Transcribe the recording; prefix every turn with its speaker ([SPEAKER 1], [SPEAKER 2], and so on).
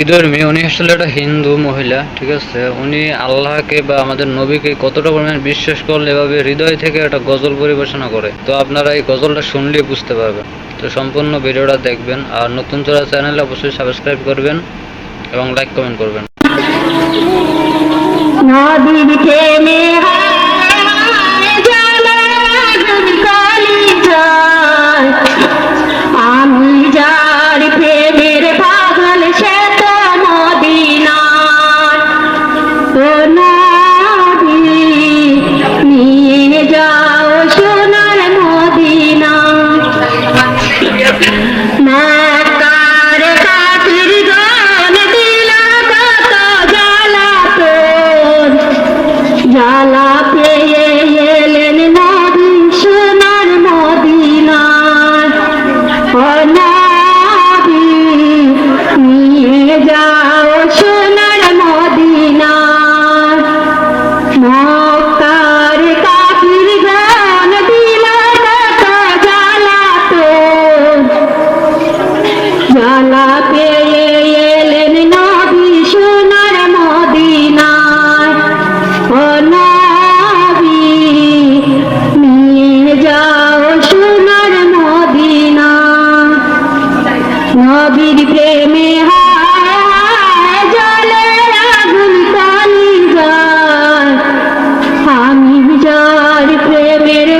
[SPEAKER 1] বিধর্মী, উনি আসলে একটা হিন্দু মহিলা, ঠিক আছে? উনি আল্লাহকে বা আমাদের নবীকে কতটা পরিমাণ বিশ্বাস করলে এভাবে হৃদয় থেকে একটা গজল পরিবেশনা করে? তো আপনারা এই গজলটা শুনলেই বুঝতে পারবেন। তো সম্পূর্ণ ভিডিওটা দেখবেন আর নতুন চলা চ্যানেলে অবশ্যই সাবস্ক্রাইব করবেন এবং লাইক কমেন্ট করবেন।
[SPEAKER 2] প্রেমের